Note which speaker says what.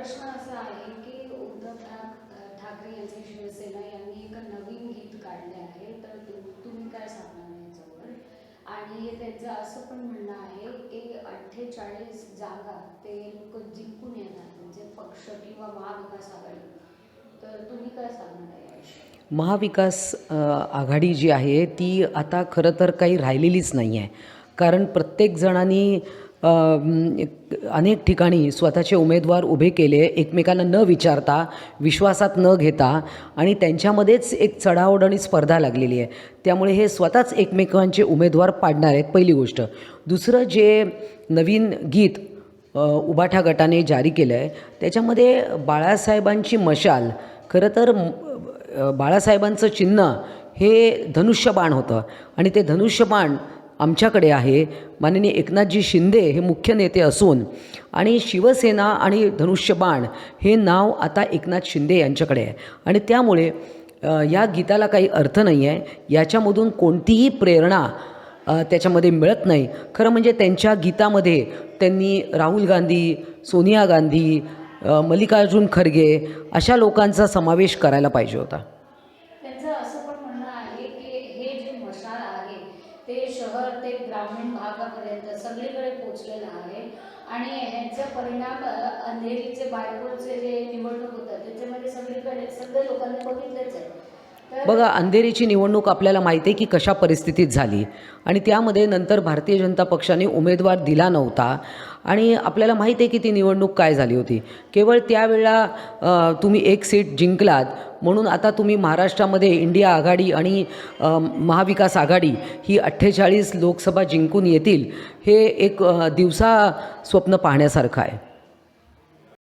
Speaker 1: प्रश्न असा आहे की उद्धव ठाकरे यांचे शिवसेना यांनी एक नवीन गीत काढले आहे तर तुम्ही काय सांगणार याच्यावर? आणि त्यांचं असं पण म्हणणं आहे की अठ्ठेचाळीस जागा ते लोक जिंकून येणार म्हणजे पक्ष किंवा महाविकास आघाडी. तर तुम्ही काय सांगणार आहे याविषयी?
Speaker 2: महाविकास आघाडी जी आहे ती आता खरं तर काही राहिलेलीच नाही आहे कारण प्रत्येक जणांनी अनेक ठिकाणी स्वतःचे उमेदवार उभे केले एकमेकांना न विचारता विश्वासात न घेता आणि त्यांच्यामध्येच एक चढाओढ आणि स्पर्धा लागलेली आहे. त्यामुळे हे स्वतःच एकमेकांचे उमेदवार पाडणार आहेत पहिली गोष्ट. दुसरं जे नवीन गीत उबाठा गटाने जारी केलं आहे त्याच्यामध्ये बाळासाहेबांची मशाल खरं तर बाळासाहेबांचं चिन्ह हे धनुष्यबाण होतं. आणि ते धनुष्यबाण आमच्याकडे आहे. माननीय एकनाथजी शिंदे हे मुख्य नेते असून आणि शिवसेना आणि धनुष्यबाण हे नाव आता एकनाथ शिंदे यांच्याकडे आहे. आणि त्यामुळे या गीताला काही अर्थ नाही आहे. याच्यामधून कोणतीही प्रेरणा त्याच्यामध्ये मिळत नाही. खरं म्हणजे त्यांच्या गीतामध्ये त्यांनी राहुल गांधी सोनिया गांधी मल्लिकार्जुन खरगे अशा लोकांचा समावेश करायला पाहिजे होता
Speaker 1: त्यांचं असं पण म्हणणं आहे की हे जे मशाल आहे ते शहर ते ग्रामीण भागापर्यंत सगळीकडे पोचलेलं आहे. आणि ह्याचा परिणाम अंधेरीचे बायकोचे जे निवडणूक होतात त्याच्यामध्ये सगळीकडे सगळ्या लोकांनी बघितलेच आहे.
Speaker 2: बघा अंधेरीची निवडणूक आपल्याला माहिती आहे की कशा परिस्थितीत झाली. आणि त्यामध्ये नंतर भारतीय जनता पक्षाने उमेदवार दिला नव्हता. आणि आपल्याला माहिती आहे की ती निवडणूक काय झाली होती. केवळ त्यावेळेला तुम्ही एक सीट जिंकलात म्हणून आता तुम्ही महाराष्ट्रामध्ये इंडिया आघाडी आणि महाविकास आघाडी ही अठ्ठेचाळीस लोकसभा जिंकून येतील हे एक दिवसा स्वप्न पाहण्यासारखं आहे.